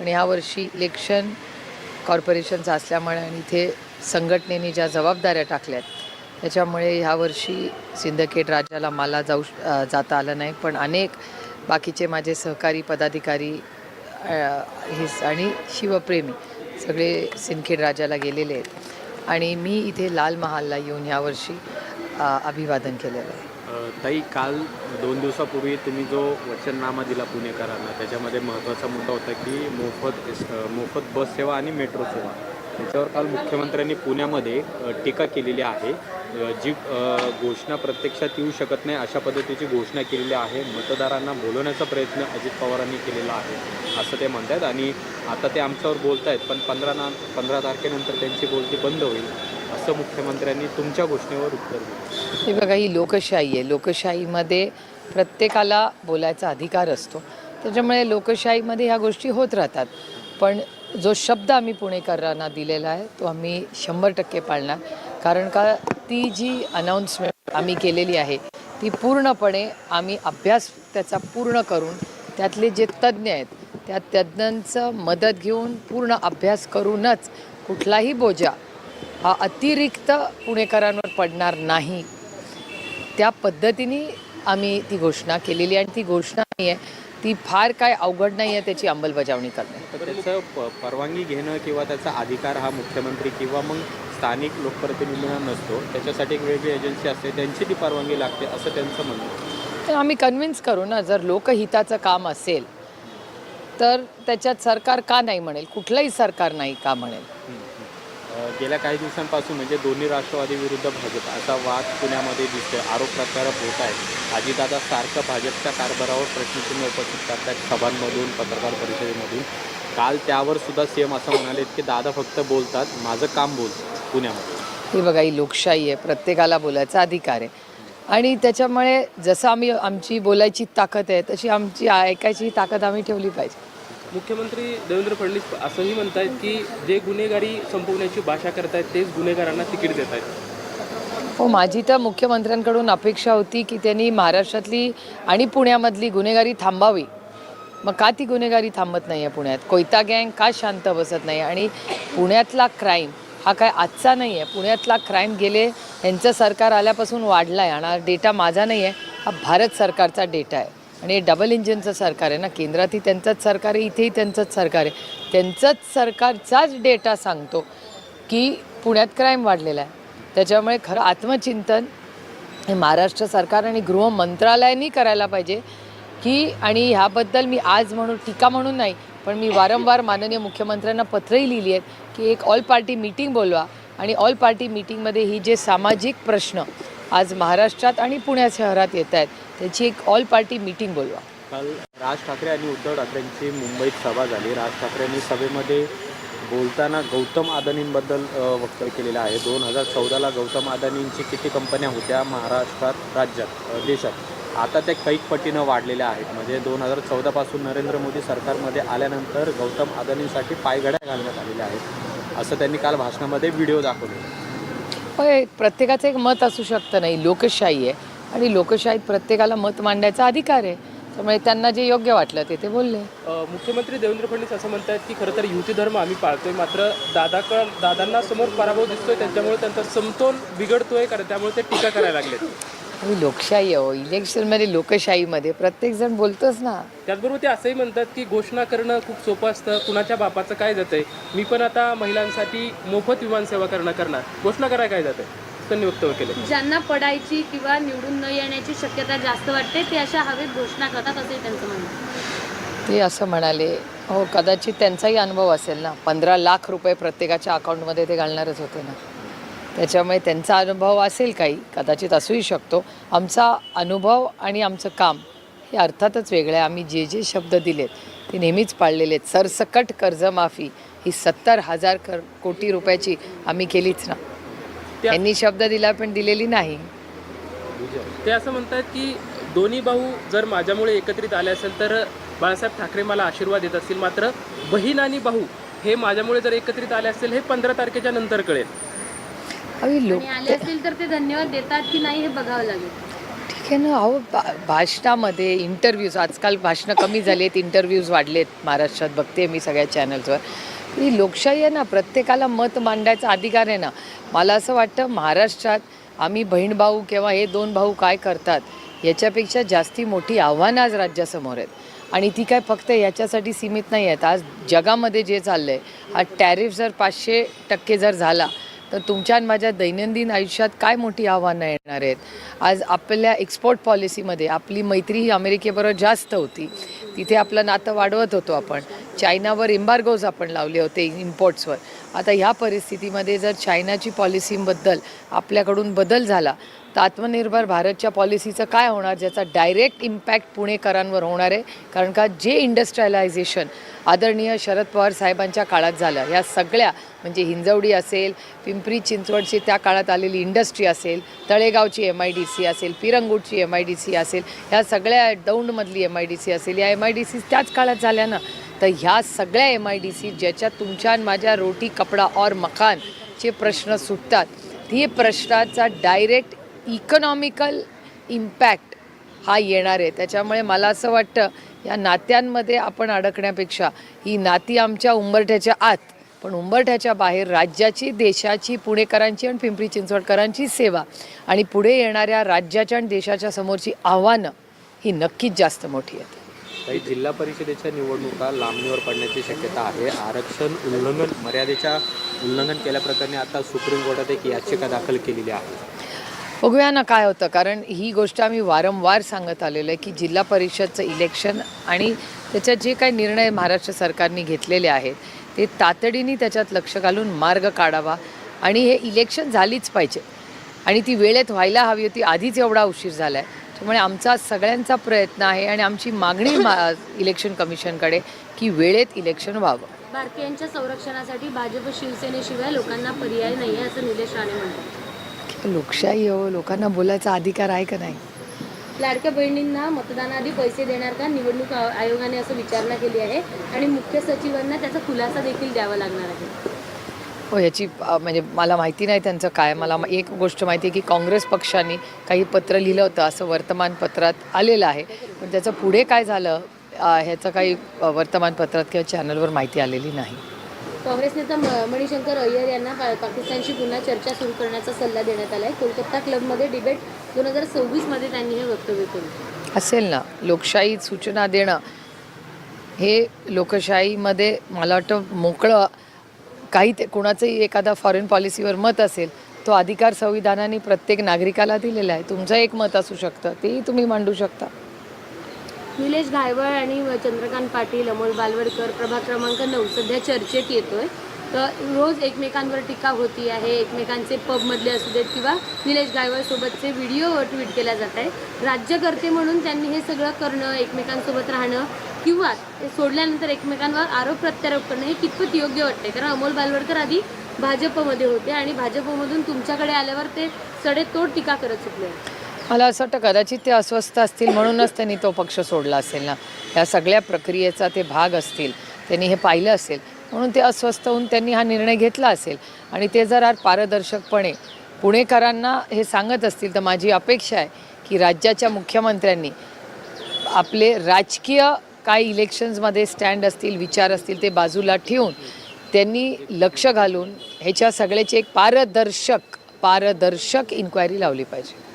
पण ह्यावर्षी इलेक्शन कॉर्पोरेशनचं असल्यामुळे आणि इथे संघटनेने ज्या जबाबदाऱ्या टाकल्यात त्याच्यामुळे ह्यावर्षी सिंदखेड राजाला मला जाऊ श- जाता आलं नाही. पण अनेक बाकीचे माझे सहकारी पदाधिकारी हे आणि शिवप्रेमी सगळे सिंदखेड राजाला गेलेले आहेत. आणि मी इथे लाल महालला येऊन ह्यावर्षी अभिवादन केलेलं आहे. ताई काल दोन दिवसापूर्वी तुम्ही जो वचननामा दिला पुणेकरांना त्याच्यामध्ये महत्त्वाचा मुद्दा होता की मोफत मोफत बस सेवा आणि मेट्रो सेवा. त्याच्यावर काल मुख्यमंत्र्यांनी पुण्यामध्ये टीका केलेली आहे. जी घोषणा प्रत्यक्षात येऊ शकत नाही अशा पद्धतीची घोषणा केलेली आहे. मतदारांना बोलवण्याचा प्रयत्न अजित पवारांनी केलेला आहे असं ते म्हणत आहेत आणि आता ते आमच्यावर बोलत आहेत पण पंधरा ना पंधरा तारखेनंतर त्यांची बोलती बंद होईल. असं मुख्यमंत्र्यांनी तुमच्या घोषणेवर उत्तर दिलं. हे बघा ही लोकशाही आहे. लोकशाहीमध्ये प्रत्येकाला बोलायचा अधिकार असतो. त्याच्यामुळे लोकशाहीमध्ये ह्या गोष्टी होत राहतात. पण जो शब्द आम्ही पुणेकरांना दिलेला आहे तो आम्ही शंभर टक्के पाळणार. कारण का ती जी अनाऊन्समेंट आम्ही केलेली आहे ती पूर्णपणे आम्ही अभ्यास त्याचा पूर्ण करून त्यातले जे तज्ज्ञ आहेत त्या तज्ज्ञांचं मदत घेऊन पूर्ण अभ्यास करूनच कुठलाही बोजा हा अतिरिक्त पुणेकरांवर पडणार नाही. त्या पद्धतीने आम्ही ती घोषणा केलेली आणि ती घोषणा नाही आहे ती फार काय अवघड नाही आहे त्याची अंमलबजावणी करणे. त्याचं परवानगी घेणं किंवा त्याचा अधिकार हा मुख्यमंत्री किंवा मग स्थानिक लोकप्रतिनिधींना नसतो. त्याच्यासाठी एक वेगळी एजन्सी असते त्यांची ती परवानगी लागते असं त्यांचं म्हणणं. तर आम्ही कन्व्हिन्स करू ना जर लोकहिताचं काम असेल तर त्याच्यात सरकार का नाही म्हणेल? कुठलंही सरकार नाही का म्हणेल? गेल्या काही दिवसांपासून म्हणजे दोन्ही राष्ट्रवादी विरुद्ध भाजप असा वाद पुण्यामध्ये दिसतोय. आरोप प्रत्यारोप होत आहेत अजितदादा सारखं भाजपच्या कारभारावर प्रश्नचिन्ह उपस्थित करतात सभांमधून पत्रकार परिषदेमधून. काल त्यावर सुद्धा सेम असं म्हणाले की दादा फक्त बोलतात माझं काम बोलतं पुण्यामध्ये. हे बघा ही लोकशाही आहे. प्रत्येकाला बोलायचा अधिकार आहे. आणि त्याच्यामुळे जसं आम्ही आमची बोलायची ताकद आहे तशी आमची ऐकायची ताकद आम्ही ठेवली पाहिजे. मुख्यमंत्री देवेंद्र फडणवीस असंही म्हणत आहेत की जे गुन्हेगारी संपवण्याची भाषा करतायत तेच गुन्हेगारांना तिकीट देत आहेत हो माझी तर मुख्यमंत्र्यांकडून अपेक्षा होती की त्यांनी महाराष्ट्रातली आणि पुण्यामधली गुन्हेगारी थांबावी. मग का ती गुन्हेगारी थांबत नाही आहे पुण्यात? कोयता गँग का शांत बसत नाही? आणि पुण्यातला क्राईम हा काय आजचा नाही आहे? पुण्यातला क्राईम गेले यांचं सरकार आल्यापासून वाढला आहे आणि डेटा माझा नाही आहे हा भारत सरकारचा डेटा आहे. आणि हे डबल इंजिनचं सरकार आहे ना केंद्रातही त्यांचंच सरकार आहे इथेही त्यांचंच सरकार आहे. त्यांचंच सरकारचाच डेटा सांगतो की पुण्यात क्राईम वाढलेला आहे. त्याच्यामुळे खरं आत्मचिंतन हे महाराष्ट्र सरकार आणि गृह मंत्रालयाने करायला पाहिजे की आणि ह्याबद्दल मी आज म्हणून टीका म्हणून नाही पण मी वारंवार माननीय मुख्यमंत्र्यांना पत्रही लिहिली आहेत की एक ऑल पार्टी मीटिंग बोलवा. आणि ऑल पार्टी मीटिंगमध्ये ही जे सामाजिक प्रश्न आज महाराष्ट्रात आणि पुण्या शहरात येत आहेत त्याची एक ऑल पार्टी मीटिंग बोलवा. काल राज ठाकरे आणि उद्धव ठाकरेंची मुंबईत सभा झाली. राज ठाकरेंनी सभेमध्ये बोलताना गौतम अदानींबद्दल वक्तव्य केलेलं आहे. दोन हजार चौदाला गौतम अदानींची किती कंपन्या होत्या महाराष्ट्रात राज्यात देशात? आता त्या कैक पटीनं वाढलेल्या आहेत. म्हणजे दोन हजार चौदापासून नरेंद्र मोदी सरकारमध्ये आल्यानंतर गौतम अदानींसाठी पायघड्या घालण्यात आलेल्या आहेत. असं त्यांनी काल भाषणामध्ये व्हिडिओ दाखवले. होय प्रत्येकाचं एक मत असू शकतं नाही. लोकशाही आहे. आणि लोकशाहीत प्रत्येकाला मत मांडण्याचा अधिकार आहे. त्यामुळे त्यांना जे योग्य वाटलं ते ते बोलले. मुख्यमंत्री देवेंद्र फडणवीस असं म्हणतायत की खरं तर युती धर्म आम्ही पाळतोय मात्र दादाकड दादांना समोर पराभव दिसतोय त्यांच्यामुळे त्यांचा समतोल बिघडतोय कारण त्यामुळे ते टीका करायला लागलेत. ही लोकशाही आहे हो. इलेक्शनमध्ये लोकशाहीमध्ये प्रत्येकजण बोलतोच ना. त्याचबरोबर ते असंही म्हणतात की घोषणा करणं खूप सोपं असतं कुणाच्या बापाचं काय जातंय? मी पण आता महिलांसाठी मोफत विमानसेवा करणं करणार. घोषणा करायला काय जातंय? त्यांनी वक्तव्य केलं. ज्यांना पडायची किंवा निवडून न येण्याची शक्यता जास्त वाटते ते अशा हवेत घोषणा करतात असे त्यांचं म्हणणं. ते असं म्हणाले हो कदाचित त्यांचाही अनुभव असेल ना. पंधरा लाख रुपये प्रत्येकाच्या अकाउंटमध्ये ते घालणारच होते ना. त्याच्यामुळे त्यांचा अनुभव असेल काही कदाचित असूही शकतो. आमचा अनुभव आणि आमचं काम हे अर्थातच वेगळं आहे. आम्ही जे जे शब्द दिलेत ते नेहमीच पाळलेले आहेत. सरसकट कर्जमाफी ही सत्तर हजार कर कोटी रुपयाची आम्ही केलीच ना. त्यांनी शब्द दिला पण दिलेली नाही. ते असं म्हणतात की दोन्ही भाऊ जर माझ्यामुळे एकत्रित आले असेल तर बाळासाहेब ठाकरे मला आशीर्वाद देत असतील. मात्र बहीण आणि भाऊ हे माझ्यामुळे जर एकत्रित आले असतील हे पंधरा तारखेच्या नंतर कळेल. आले असतील तर ते धन्यवाद देतात की नाही हे बघावं लागेल. ठीक ठीक आहे ना अहो भा भाषणामध्ये इंटरव्ह्यूज आजकाल भाषणं कमी झाली आहेत इंटरव्ह्यूज वाढलेत महाराष्ट्रात. बघते मी सगळ्या चॅनल्सवर ही लोकशाही आहे ना प्रत्येकाला मत मांडायचा अधिकार आहे ना. मला असं वाटतं महाराष्ट्रात आम्ही बहीण भाऊ किंवा हे दोन भाऊ काय करतात याच्यापेक्षा जास्ती मोठी आव्हानं आज राज्यासमोर आहेत. आणि ती काय फक्त याच्यासाठी सीमित नाही आहेत. आज जगामध्ये जे चाललं आहे हा टॅरिफ जर पाचशे टक्के जर झाला तर तुमच्या आणि माझ्या दैनंदिन आयुष्यात काय मोठी आव्हानं येणार आहेत? आज आपल्या एक्सपोर्ट पॉलिसीमध्ये आपली मैत्री ही अमेरिकेबरोबर जास्त होती. तिथे आपलं नातं वाढवत होतो आपण. चायनावर एम्बार्गोज आपण लावले होते इम्पोर्ट्सवर आता ह्या परिस्थितीमध्ये जर चायनाची पॉलिसीबद्दल आपल्याकडून बदल झाला तर आत्मनिर्भर भारतच्या पॉलिसीचं काय होणार ज्याचा डायरेक्ट इम्पॅक्ट पुणेकरांवर होणार आहे? कारण का जे इंडस्ट्रियलायझेशन आदरणीय शरद पवार साहेबांच्या काळात झालं या सगळ्या म्हणजे हिंजवडी असेल पिंपरी चिंचवडची त्या काळात आलेली इंडस्ट्री असेल तळेगावची एम आय डी सी असेल पिरंगूटची एम आय डी सी असेल ह्या सगळ्या दौंडमधली एम आय डी सी असेल या एम आय डी सी त्याच काळात झाल्या ना? तर ह्या सगळ्या एम आय डी सी ज्याच्यात तुमच्या आणि माझ्या रोटी कपडा और मकानचे प्रश्न सुटतात ही प्रश्नाचा डायरेक्ट इकॉनॉमिकल इम्पॅक्ट हा येणार आहे. त्याच्यामुळे मला असं वाटतं या नात्यांमध्ये आपण अडकण्यापेक्षा ही नाती आमच्या उंबरठ्याच्या आत पण उंबरठ्याच्या बाहेर राज्याची देशाची पुणेकरांची आणि पिंपरी चिंचवडकरांची सेवा आणि पुढे येणाऱ्या राज्याच्या आणि देशाच्या समोरची आव्हानं ही नक्कीच जास्त मोठी आहेत. काही जिल्हा परिषदेच्या निवडणुका लांबणीवर पडण्याची शक्यता आहे. आरक्षण उल्लंघन मर्यादेच्या उल्लंघन केल्याप्रकरणी आता सुप्रीम कोर्टात एक याचिका दाखल केलेली आहे. बघूया ना काय होतं? कारण ही गोष्ट आम्ही वारंवार सांगत आलेलो आहे की जिल्हा परिषदचं इलेक्शन आणि त्याच्यात जे काही निर्णय महाराष्ट्र सरकारने घेतलेले आहेत ते तातडीने त्याच्यात लक्ष घालून मार्ग काढावा आणि हे इलेक्शन झालीच पाहिजे. आणि ती वेळेत व्हायला हवी होती आधीच एवढा उशीर झाला आहे त्यामुळे आमचा सगळ्यांचा प्रयत्न आहे आणि आमची मागणी मा इलेक्शन कमिशनकडे की वेळेत इलेक्शन व्हावं. भारतीयांच्या संरक्षणासाठी भाजप शिवसेनेशिवाय लोकांना पर्याय नाही आहे असं निलेश राणे म्हणतात. लोकशाही हो लोकांना बोलायचा अधिकार आहे का नाही? लाडक्या बहिणींना मतदानाआधी पैसे देणार का? निवडणूक आयो- आयोगाने असं विचारणा केली आहे आणि मुख्य सचिवांना त्याचा खुलासा देखील द्यावा लागणार आहे. हो याची म्हणजे मला माहिती नाही त्यांचं काय. मला एक गोष्ट माहिती आहे की काँग्रेस पक्षाने काही पत्र लिहिलं होतं असं वर्तमानपत्रात आलेलं आहे. पण त्याचं पुढे काय झालं ह्याचं काही वर्तमानपत्रात किंवा चॅनलवर माहिती आलेली नाही. काँग्रेस नेता म- मणिशंकर अय्यर यांना पाकिस्तानशी पुन्हा चर्चा सुरू करण्याचा सल्ला देण्यात आला आहे कोलकाता क्लबमध्ये डिबेट दोन हजार सव्वीसमध्ये त्यांनी हे वक्तव्य केलं. असेल ना लोकशाही सूचना देणं हे लोकशाहीमध्ये मला वाटतं मोकळं काही ते कोणाचंही एखादा फॉरेन पॉलिसीवर मत असेल तो अधिकार संविधानाने प्रत्येक नागरिकाला दिलेला आहे. तुमचं एक मत असू शकतं तेही तुम्ही मांडू शकता. निलेश घायवळ आणि चंद्रकांत पाटील अमोल बालवडकर प्रभाग क्रमांक नऊ. सध्या चर्चेत येतोय. तर रोज एकमेकांवर टीका होती आहे. एकमेकांचे पबमधले असू देत किंवा निलेश घायवळ सोबतचे व्हिडिओ ट्विट केला जात आहे. राज्यकर्ते म्हणून त्यांनी हे सगळं करणं एकमेकांसोबत राहणं किंवा ते सोडल्यानंतर एकमेकांवर आरोप प्रत्यारोप करणं हे कितपत योग्य वाटते कारण अमोल बालवडकर आधी भाजपमध्ये होते आणि भाजपमधून तुमच्याकडे आल्यावर ते सडेतोड टीका करत सुटले. मला असं वाटतं कदाचित ते अस्वस्थ असतील म्हणूनच त्यांनी तो पक्ष सोडला असेल ना. या सगळ्या प्रक्रियेचा ते भाग असतील त्यांनी हे पाहिलं असेल म्हणून ते अस्वस्थ होऊन त्यांनी हा निर्णय घेतला असेल. आणि ते जर पारदर्शकपणे पुणेकरांना हे सांगत असतील तर माझी अपेक्षा आहे की राज्याच्या मुख्यमंत्र्यांनी आपले राजकीय काय इलेक्शन्समध्ये स्टँड असतील विचार असतील ते बाजूला ठेवून त्यांनी लक्ष घालून ह्याच्या सगळ्याची एक पारदर्शक पारदर्शक इन्क्वायरी लावली पाहिजे.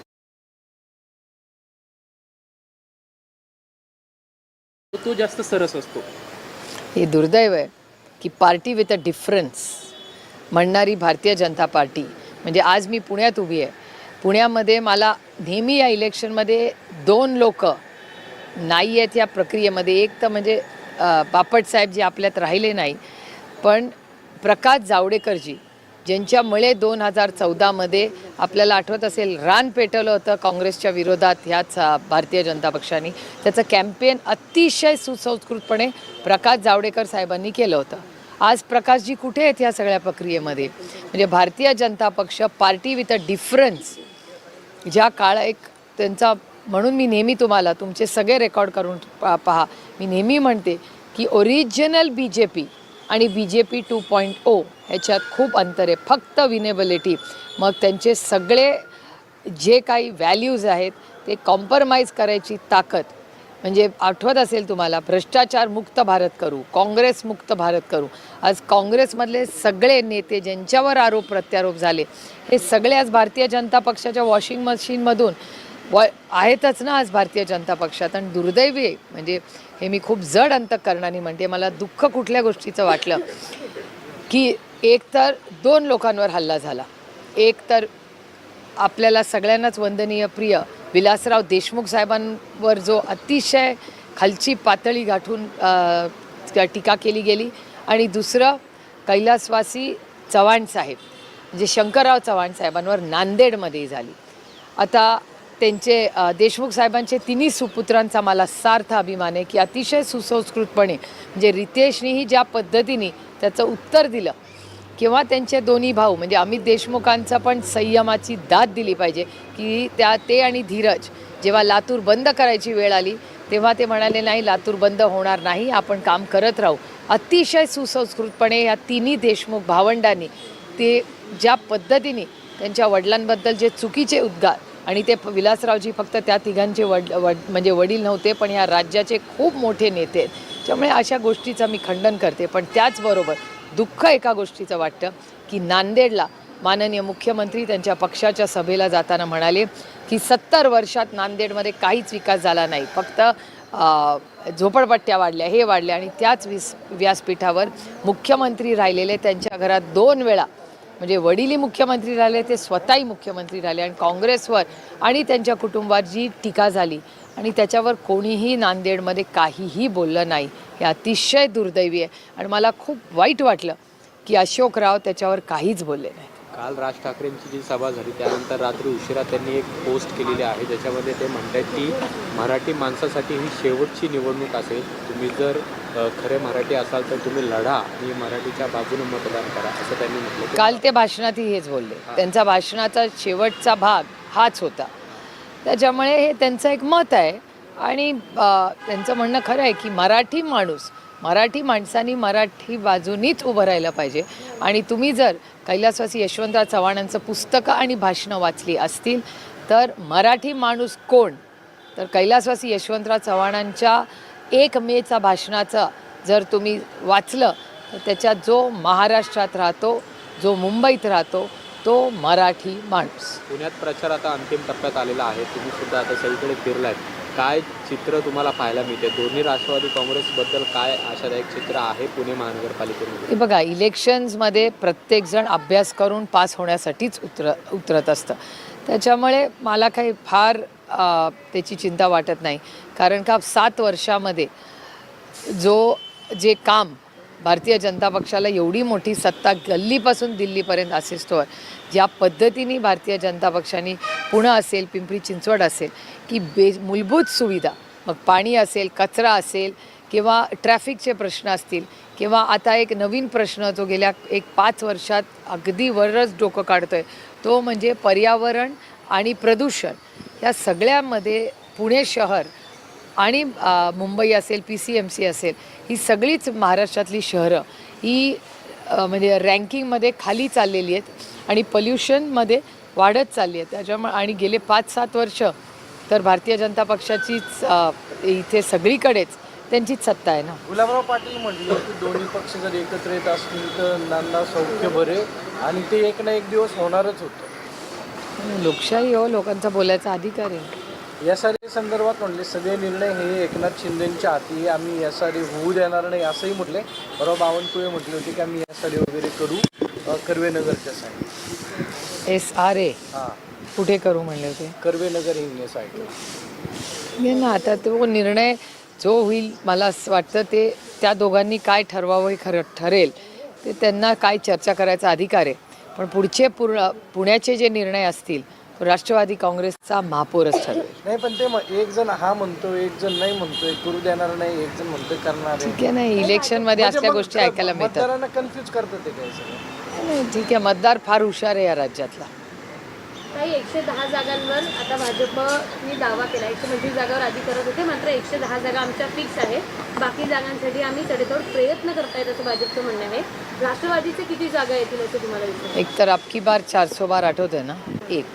तो जास्त सरस असतो. हे दुर्दैव आहे की पार्टी विथ अ डिफरन्स म्हणणारी भारतीय जनता पार्टी म्हणजे आज मी पुण्यात उभी आहे. पुण्यामध्ये मला नेहमी या इलेक्शनमध्ये दोन लोक नाही आहेत या प्रक्रियेमध्ये. एक तर म्हणजे बापटसाहेब जे आपल्यात राहिले नाही पण प्रकाश जावडेकरजी ज्यांच्यामुळे दोन हजार चौदामध्ये आपल्याला आठवत असेल रान पेटवलं होतं काँग्रेसच्या विरोधात ह्याच भारतीय जनता पक्षाने. त्याचं कॅम्पेन अतिशय सुसंस्कृतपणे प्रकाश जावडेकर साहेबांनी केलं होतं. आज प्रकाशजी कुठे आहेत ह्या सगळ्या प्रक्रियेमध्ये? म्हणजे भारतीय जनता पक्ष पार्टी विथ अ डिफरन्स ज्या काळ एक त्यांचा म्हणून मी नेहमी तुम्हाला तुमचे सगळे रेकॉर्ड करून पा पहा. मी नेहमी म्हणते की ओरिजिनल बी जे पी आणि B J P two point O ह्याच्यात खूप अंतर आहे. फक्त विनेबिलिटी मग त्यांचे सगळे जे काही व्हॅल्यूज आहेत ते कॉम्प्रमाइज करायची ताकद. म्हणजे आठवत असेल तुम्हाला भ्रष्टाचार मुक्त भारत करू काँग्रेस मुक्त भारत करू. आज काँग्रेसमधले सगळे नेते ज्यांच्यावर आरोप प्रत्यारोप झाले हे सगळे आज भारतीय जनता पक्षाच्या वॉशिंग मशीनमधून व आहेतच ना आज भारतीय जनता पक्षात आणि दुर्दैवी आहे. म्हणजे हे मी खूप जड अंतकरणाने म्हणते मला दुःख कुठल्या गोष्टीचं वाटलं? की एक तर दोन लोकांवर हल्ला झाला. एक तर आपल्याला सगळ्यांनाच वंदनीय प्रिय विलासराव देशमुख साहेबांवर जो अतिशय खालची पातळी गाठून त्या टीका केली गेली. आणि दुसरं कैलासवासी चव्हाण साहेब म्हणजे शंकरराव चव्हाण साहेबांवर नांदेडमध्ये झाली. आता त्यांचे देशमुख साहेबांचे तिन्ही सुपुत्रांचा मला सार्थ अभिमान आहे की अतिशय सुसंस्कृतपणे म्हणजे रितेशनीही ज्या पद्धतीने त्याचं उत्तर दिलं किंवा त्यांचे दोन्ही भाऊ म्हणजे अमित देशमुखांचा पण संयमाची दाद दिली पाहिजे की त्या ते आणि धीरज जेव्हा लातूर बंद करायची वेळ आली तेव्हा ते म्हणाले नाही लातूर बंद होणार नाही आपण काम करत राहू. अतिशय सुसंस्कृतपणे या तिन्ही देशमुख भावंडांनी ते ज्या पद्धतीने त्यांच्या वडिलांबद्दल जे चुकीचे उद्गार आणि ते विलासरावजी फक्त त्या तिघांचे वड वड म्हणजे वडील नव्हते पण या राज्याचे खूप मोठे नेते आहेत. त्यामुळे अशा गोष्टीचं मी खंडन करते. पण त्याचबरोबर दुःख एका गोष्टीचं वाटतं की नांदेडला माननीय मुख्यमंत्री त्यांच्या पक्षाच्या सभेला जाताना म्हणाले की सत्तर वर्षात नांदेडमध्ये काहीच विकास झाला नाही. फक्त झोपडपट्ट्या वाढल्या हे वाढल्या आणि त्याच विस व्यासपीठावर मुख्यमंत्री राहिलेले त्यांच्या घरात दोन वेळा म्हणजे वडीलही मुख्यमंत्री राहिले ते स्वतःही मुख्यमंत्री राहिले आणि काँग्रेसवर आणि त्यांच्या कुटुंबात जी टीका झाली आणि त्याच्यावर कोणीही नांदेडमध्ये काहीही बोललं नाही. हे अतिशय दुर्दैवी आहे. आणि मला खूप वाईट वाटलं की अशोकराव त्याच्यावर काहीच बोलले नाही. काल राज ठाकरेंची जी सभा झाली त्यानंतर रात्री उशिरा त्यांनी एक पोस्ट केलेली आहे ज्याच्यामध्ये ते म्हणतात की मराठी माणसासाठी ही शेवटची निवडणूक असेल. तुम्ही जर खरे मराठी असाल तर तुम्ही लढा आणि मराठीच्या बाजूने मतदान करा असं त्यांनी म्हटलं काल ते भाषणातही हेच बोलले. त्यांचा भाषणाचा शेवटचा भाग हाच होता. त्याच्यामुळे हे त्यांचं एक मत आहे. आणि त्यांचं म्हणणं खरं आहे की मराठी माणूस मराठी माणसांनी मराठी बाजूनीच उभं राहिलं पाहिजे. आणि तुम्ही जर कैलासवासी यशवंतराव चव्हाणांचं पुस्तकं आणि भाषणं वाचली असतील तर मराठी माणूस कोण? तर कैलासवासी यशवंतराव चव्हाणांच्या एक मेचा भाषणाचं जर तुम्ही वाचलं तर त्याच्यात जो महाराष्ट्रात राहतो जो मुंबईत राहतो तो मराठी माणूस. पुण्यात प्रचार आता अंतिम टप्प्यात आलेला आहे. तुम्ही सुद्धा आता सगळीकडे फिरलायत काय चित्र तुम्हाला पाहायला मिळते? दोन्ही राष्ट्रवादी काँग्रेसबद्दल काय आशादायक चित्र आहे पुणे महानगरपालिकेमध्ये? हे बघा इलेक्शन्समध्ये प्रत्येकजण अभ्यास करून पास होण्यासाठीच उतर उतरत असतं. त्याच्यामुळे मला काही फार त्याची चिंता वाटत नाही. कारण का सात वर्षामध्ये जो जे काम भारतीय जनता पक्षाला एवढी मोठी सत्ता गल्लीपासून दिल्लीपर्यंत असेस्तोवर ज्या पद्धतीने भारतीय जनता पक्षाने पुणे असेल पिंपरी चिंचवड असेल की बे मूलभूत सुविधा मग पाणी असेल कचरा असेल किंवा ट्रॅफिकचे प्रश्न असतील किंवा आता एक नवीन प्रश्न जो गेल्या एक पाच वर्षात अगदी वरच डोकं काढतो आहे तो म्हणजे पर्यावरण आणि प्रदूषण. या सगळ्यामध्ये पुणे शहर आणि मुंबई असेल पी सी एम सी असेल ही सगळीच महाराष्ट्रातली शहरं ही म्हणजे रँकिंगमध्ये खाली चाललेली आहेत आणि पल्युशनमध्ये वाढत चालली आहेत. त्याच्यामुळे आणि गेले पाच सात वर्ष तर भारतीय जनता पक्षाचीच इथे सगळीकडेच त्यांचीच सत्ता आहे ना. गुलाबराव पाटील म्हटलं की दोन्ही पक्ष जर एकत्र येत असतील तर नांदा सौख्य बरे आणि ते एक ना एक दिवस होणारच होतं. लोकशाही हो लोकांचा बोलायचा अधिकार आहे. या सारी संदर्भात म्हणले सगळे निर्णय हे एकनाथ शिंदेच्या हाती आम्ही या सारी होऊ देणार नाही असंही म्हटले. परवा बावनकुळे म्हटले होते की आम्ही या सारी वगैरे करू कर्वेनगरच्या साईड एस आर ए. हां. कुठे करू म्हणले होते? कर्वेनगर हिंगणे साईड हे ना आता तो निर्णय जो होईल मला असं वाटतं ते त्या दोघांनी काय ठरवावं हे खरं ठरेल. ते त्यांना काय चर्चा करायचा अधिकार आहे. पण पुढचे पूर्ण पुण्याचे जे निर्णय असतील तो राष्ट्रवादी काँग्रेसचा महापौरच ठरवेल नाही पण ते एक जण हा म्हणतो एक जण नाही म्हणतोय करू देणार नाही एक जण म्हणतोय करणार ठीक आहे नाही इलेक्शनमध्ये म्हणजे असल्या गोष्टी ऐकायला मिळतात. कन्फ्युज करतात ते काय सगळं. नाही, ठीक आहे मतदार फार हुशार आहे या राज्यातला. काही एकशे दहा जागांवर आता भाजपने दावा केला. एकशे पंचवीस जागावर आधी करत होते मात्र एकशे दहा जागा आमच्या फिक्स आहे बाकी जागांसाठी आम्ही सडेतोड प्रयत्न करतायत असं भाजपचं म्हणणं आहे. राष्ट्रवादीचे किती जागा येतील असं तुम्हाला विचार एक तर अबकी बार चारसो बार आठवतंय ना? एक.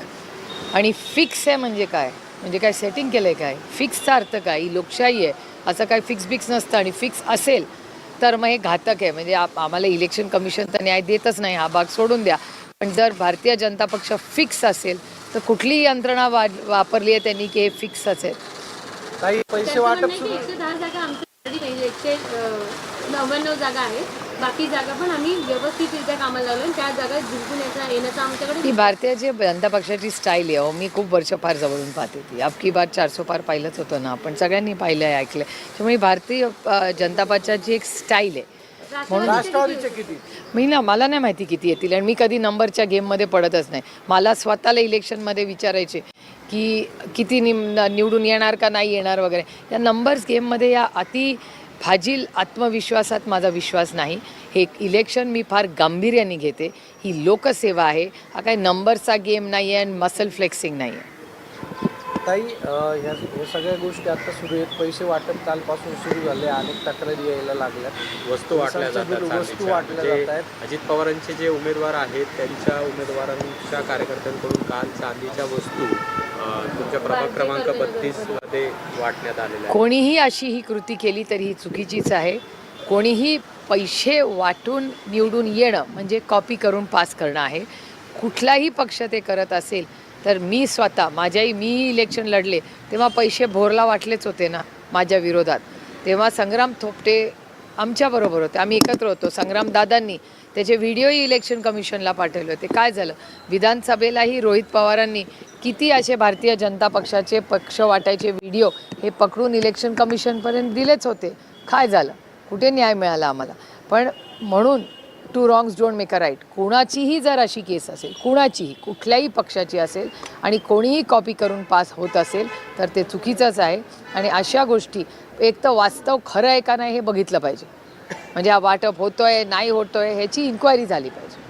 आणि फिक्स आहे म्हणजे काय? म्हणजे काय सेटिंग केलं आहे काय फिक्सचा अर्थ काय? ही लोकशाही आहे. असं काय फिक्स बिक्स नसतं आणि फिक्स असेल तर मग हे घातक आहे. म्हणजे आप आम्हाला इलेक्शन कमिशन तर न्याय देतच नाही. हा भाग सोडून द्या. पण जर भारतीय जनता पक्ष फिक्स असेल तर कुठलीही यंत्रणा वा वापरली आहे त्यांनी की हे फिक्स असेल. काही पैसे वाटप म्हणणं आहे सुरू? की एकशे दहा जागा आमच्या एकशे अं, नव्याण्णव जागा आहेत. बाकी जागा पण आम्ही व्यवस्थितरित्या कामाला लावलो आणि त्या जागा जिंकून यायचा येण्याचा आमच्याकडे ही भारतीय जे जनता पक्षाची स्टाईल आहे अहो मी खूप वर्ष फार जवळून पाहते ती. अबकी बार चारसो पार पाहिलंच होतं ना आपण सगळ्यांनी पाहिलं आहे ऐकलं त्यामुळे ही भारतीय अ, जनता पक्षाची एक स्टाईल आहे. राष्ट्रवादीचे किती? मी ना मला नाही माहिती किती येतील. आणि मी कधी नंबरच्या गेममध्ये पडतच नाही. मला स्वतःला इलेक्शनमध्ये विचारायचे की किती निम निवडून येणार का नाही येणार वगैरे. या नंबर्स गेममध्ये या अति फाजील आत्मविश्वासात माझा विश्वास नाही. हे इलेक्शन मी फार गांभीर्याने घेते. ही लोकसेवा आहे. हा काही नंबरचा गेम नाही आहे आणि मसल फ्लेक्सिंग नाही आहे ताई ह्या ह्या सगळ्या गोष्टी आता सुरू आहेत. पैसे वाटप कालपासून सुरू झाले. अनेक तक्रारी यायला लागल्यात. वस्तू वाटल्या जातात वस्तू. वाटल्या म्हणजे जात आहेत. अजित पवारांचे जे उमेदवार आहेत त्यांच्या उमेदवारांच्या कार्यकर्त्यांकडून काल चांदीच्या वस्तू तुमच्या प्रभाग क्रमांक बत्तीसमध्ये वाटण्यात आलेल्या कोणीही अशी ही कृती केली तरी ही चुकीचीच आहे. कोणीही पैसे वाटून निवडून येणं म्हणजे कॉपी करून पास करणं आहे. कुठलाही पक्ष ते करत असेल तर मी स्वतः माझ्याही मी इलेक्शन लढले तेव्हा पैसे भोरला वाटलेच होते ना माझ्या विरोधात. तेव्हा संग्राम थोपटे आमच्याबरोबर होते. आम्ही एकत्र होतो. संग्रामदादांनी त्याचे व्हिडिओही इलेक्शन कमिशनला पाठवले होते. काय झालं? विधानसभेलाही रोहित पवारांनी किती असे भारतीय जनता पक्षाचे पक्ष वाटायचे व्हिडिओ हे पकडून इलेक्शन कमिशनपर्यंत दिलेच होते. काय झालं? कुठे न्याय मिळाला आम्हाला? पण म्हणून two wrongs don't make a right. कुणाचीही जर अशी केस असेल कुणाचीही कुठल्याही पक्षाची असेल आणि कोणीही कॉपी करून पास होत असेल तर ते चुकीचंच आहे. आणि अशा गोष्टी एक तर वास्तव खरं आहे का नाही हे बघितलं पाहिजे. म्हणजे हा वाटप होतोय नाही होतोय ह्याची इन्क्वायरी झाली पाहिजे.